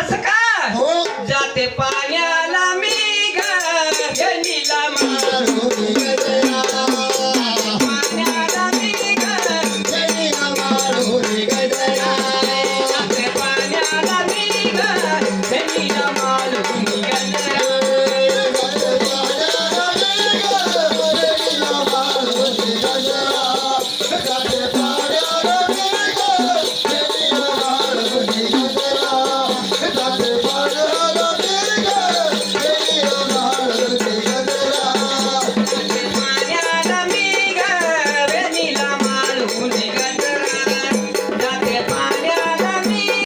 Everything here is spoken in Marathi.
असं का? हो. जाते पाण्याला.